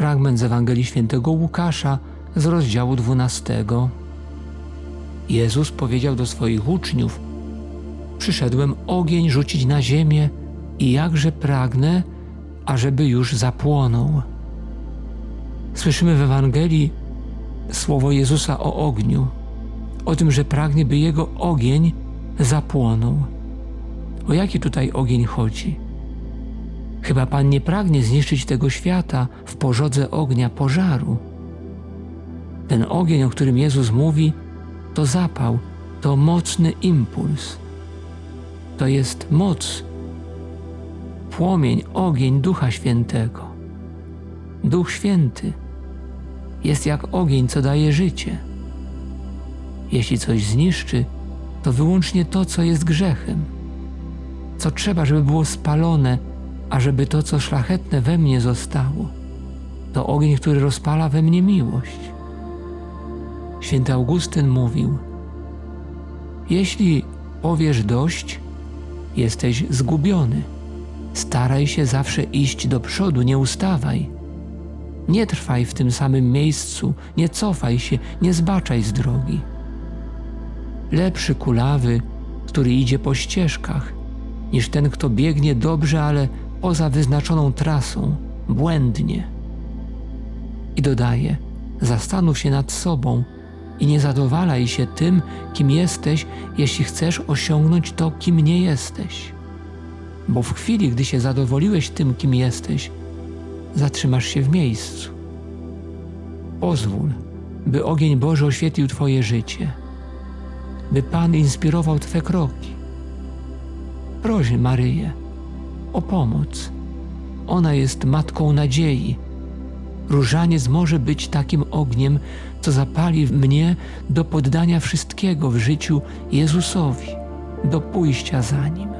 fragment z Ewangelii Świętego Łukasza z rozdziału 12. Jezus powiedział do swoich uczniów: Przyszedłem ogień rzucić na ziemię i jakże pragnę, ażeby już zapłonął. Słyszymy w Ewangelii słowo Jezusa o ogniu, o tym, że pragnie, by jego ogień zapłonął. O jaki tutaj ogień chodzi? Chyba Pan nie pragnie zniszczyć tego świata w pożodze ognia pożaru. Ten ogień, o którym Jezus mówi, to zapał, to mocny impuls. To jest moc, płomień, ogień Ducha Świętego. Duch Święty jest jak ogień, co daje życie. Jeśli coś zniszczy, to wyłącznie to, co jest grzechem, co trzeba, żeby było spalone, ażeby to, co szlachetne we mnie zostało. To ogień, który rozpala we mnie miłość. Święty Augustyn mówił: Jeśli powiesz dość, jesteś zgubiony. Staraj się zawsze iść do przodu, nie ustawaj. Nie trwaj w tym samym miejscu, nie cofaj się, nie zbaczaj z drogi. Lepszy kulawy, który idzie po ścieżkach, niż ten, kto biegnie dobrze, ale poza wyznaczoną trasą, błędnie. I dodaje: Zastanów się nad sobą i nie zadowalaj się tym, kim jesteś, jeśli chcesz osiągnąć to, kim nie jesteś. Bo w chwili, gdy się zadowoliłeś tym, kim jesteś, zatrzymasz się w miejscu. Pozwól, by ogień Boży oświetlił Twoje życie, by Pan inspirował Twe kroki. Proś Maryję o pomoc. Ona jest matką nadziei. Różaniec może być takim ogniem, co zapali mnie do poddania wszystkiego w życiu Jezusowi, do pójścia za Nim.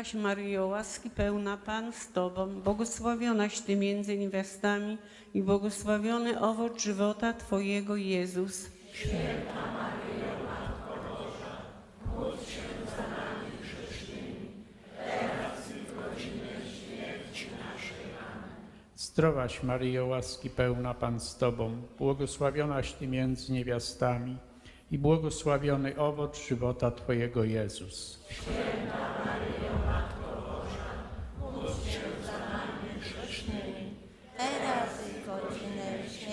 Zdrowaś Maryjo, łaski pełna Pan z Tobą, błogosławionaś Ty między niewiastami i błogosławiony owoc żywota Twojego Jezus. Zdrowaś Maryjo, łaski pełna Pan z Tobą, błogosławionaś Ty między niewiastami i błogosławiony owoc żywota Twojego Jezus. teraz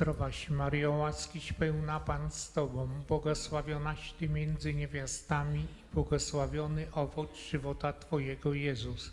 Zdrowaś Maryjo, łaskiś pełna Pan z Tobą, błogosławionaś Ty między niewiastami i błogosławiony owoc żywota Twojego Jezus.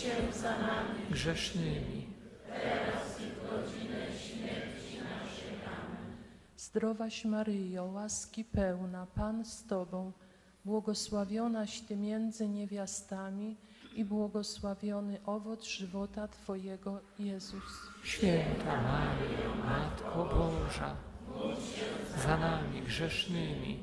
się za nami grzesznymi. Zdrowaś Maryjo, łaski pełna, Pan z Tobą, błogosławionaś Ty między niewiastami i błogosławiony owoc żywota Twojego, Jezus. Święta Maryjo, Matko Boża, za nami grzesznymi.